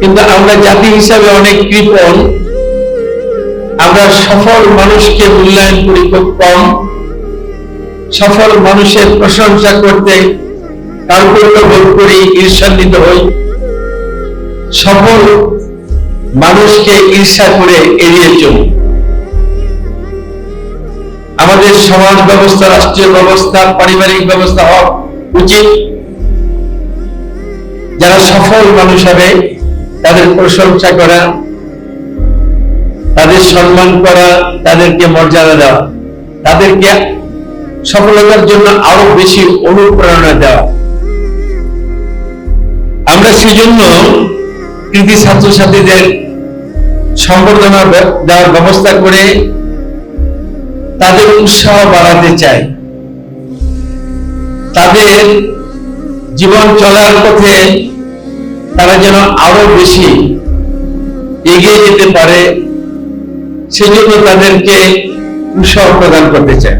কিন্তু আমরা জাতি হিসাবে অনেক কৃপণ। আমরা সফল মানুষকে মূল্যায়ন করি খুব কম। সফল মানুষের প্রশংসা করতে কার্পণ্য বোধ করি ঈর্ষান্বিত হই। সফল মানুষকে ঈর্ষা করে এড়িয়ে চলি। আমাদের সমাজ ব্যবস্থা, রাষ্ট্রীয় ব্যবস্থা, পারিবারিক ব্যবস্থা হওয়া উচিত। যারা সফল মানুষ হবে তাদের প্রশংসা করা, তাদের সম্মান করা, তাদেরকে মর্যাদা দেওয়া, তাদেরকে সফলতার জন্য আরও বেশি অনুপ্রেরণা দেওয়া। আমরা সেজন্য কৃতি ছাত্রছাত্রীদের সম্বর্ধনা দেওয়ার ব্যবস্থা করে তাদের উৎসাহ বাড়াতে চাই। তাদের জীবন চলার পথে তারা যেন আরও বেশি এগিয়ে যেতে পারে সেজন্য তাদেরকে উৎসাহ প্রদান করতে চাই